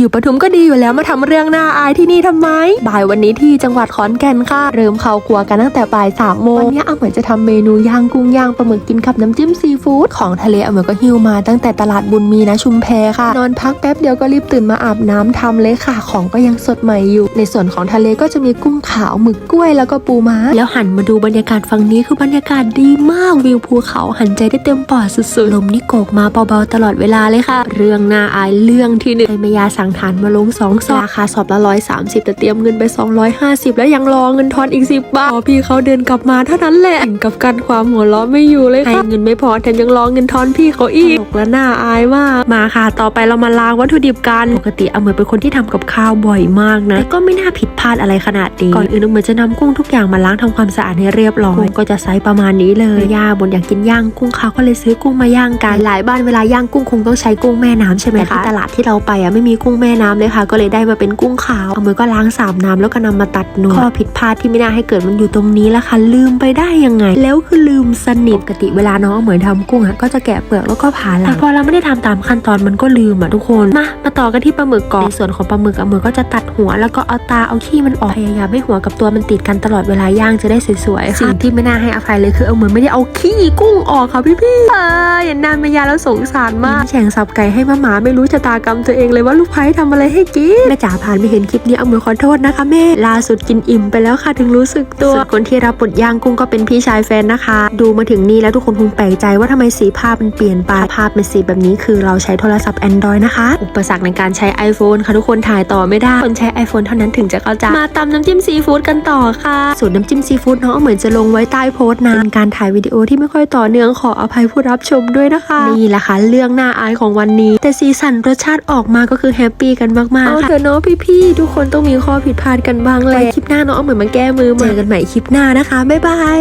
อยู่ปทุมก็ดีอยู่แล้วมาทำเรื่องน่าอายที่นี่ทำไม บ่ายวันนี้ที่จังหวัดขอนแก่นค่ะ เริ่มเข้าครัวกันตั้งแต่บ่ายสามโมงวันนี้อาเหมือนจะทำเมนูย่างกุ้งย่างปลาหมึกกินกับน้ำจิ้มซีฟู้ดของทะเลอาเหมือนก็หิวมาตั้งแต่ตลาดบุญมีนะชุมแพค่ะ นอนพักแป๊บเดียวก็รีบตื่นมาอาบน้ำทำเลยค่ะ ของก็ยังสดใหม่อยู่ ในส่วนของทะเลก็จะมีกุ้งขาวหมึกกล้วยแล้วก็ปูม้า แล้วหันมาดูบรรยากาศฝั่งนี้คือบรรยากาศดีมากวิวภูเขาหันใจได้เต็มปอดสุดๆลมนี่โกกมาเบาๆตลอดเวลาเลยค่ะ เรื่องน่าอายเรื่องที่หนึ่งไอ้แมยาสั่งทานมาลงสองสอบราคาสอบละร้อยสามสิบแต่เตรียมเงินไป 250 แล้วยังรอเงินทอนอีก 10 บาทพอพี่เขาเดินกลับมาเท่านั้นแหละถึงกับกันความหัวเราะไม่อยู่เลยค่ะให้เงินไม่พอแถมยังรอเงินทอนพี่เขาอีกตกและน่าอายมากมาค่ะ ต่อไปเรามาล้างวัตถุดิบกันปกติอาเหมือนเป็นคนที่ทำกับข้าวบ่อยมากนะแต่ก็ไม่น่าผิดพลาดอะไรขนาดนี้ก่อนอื่นอาเหมือนจะนำกุ้งทุกอย่างมาล้างทำความสะอาดให้เรียบร้อยกุ้งก็จะไซส์ประมาณนี้เลยย่าบนอยากกินย่างกุ้งเขาก็เลยซื้อกุ้งมาย่างกันหลายบ้านเวลาย่างกุ้งคงต้องใช้กุ้งแม่น้ำใช่ไหมคะแต่ที่ตลาดที่เราไปอะไม่มีกุ้งแม่น้ำเลยค่ะ ก็เลยได้มาเป็นกุ้งขาวเอามือก็ล้างสามน้ำแล้วก็นำมาตัดหนวดข้อผิดพลาดที่ไม่น่าให้เกิดมันอยู่ตรงนี้ละค่ะ ลืมไปได้ยังไง แล้วคือลืมสนิทปกติเวลาน้องเหมือนทำกุ้งอะก็จะแกะเปลือกแล้วก็ผ่าหลังแต่พอเราไม่ได้ทำตามขั้นตอนมันก็ลืมอะทุกคนมามาต่อกันที่ปลาหมึกก่อนในส่วนของปลาหมึกอะมือก็จะตัดหัว แล้วก็เอาตาเอาขี้มันออกพยายามให้หัวกับตัวมันติดกันตลอดเวลาย่างจะได้สวยๆค่ะสิ่งที่ไม่น่าให้อภัยเลยคือเอาเหมือนไม่ได้เอาขี้กุ้งออกค่ะพี่ๆเออเห็นนานมายาแล้วสงสารมากแข่งสับไก่ให้มาหมาไม่รู้ชะตากรรมตัวเองเลยว่าลูกไพ่ทำอะไรให้กินแม่จ๋าผ่านไปเห็นคลิปนี้เอามือขอโทษนะคะแม่ล่าสุดกินอิ่มไปแล้วค่ะถึงรู้สึกตัวส่วนคนที่รับบทย่างกุ้งก็เป็นพี่ชายแฟนนะคะ ดูมาถึงนี่แล้วทุกคนคงแปลกใจว่าทำไมสีภาพมันเปลี่ยนไปภาพเป็นสีแบบนี้คือเราใช้โทรศัพท์ Android นะคะ อุปสรรคในการใช้ iPhone ค่ะทุกคนถ่ายต่อไม่ได้คนใช้ iPhone เท่านั้นถึงจะเข้าใจมาตำน้ำจิ้มซีฟู้ดกันต่อค่ะสูตรน้ำจิ้มซีฟู้ดน้องเหมือนจะลงไว้ใต้โพสต์นะเป็นการถ่ายวิดีโอที่ไม่ค่อยต่อเนื่องขออภัยผู้รับชมด้วยนะคะนี่แหละค่ะเรื่องน่าอายของวันนี้ แต่สีสันรสชาติออกมาก็คือแฮปปี้กันมากๆเอาเถอะเนาะพี่ๆทุกคนต้องมีข้อผิดพลาดกันบ้างเลยคลิปหน้าเนาะเอาเหมือนมาแก้มือใหม่เจอกันใหม่คลิปหน้านะคะบ๊ายบาย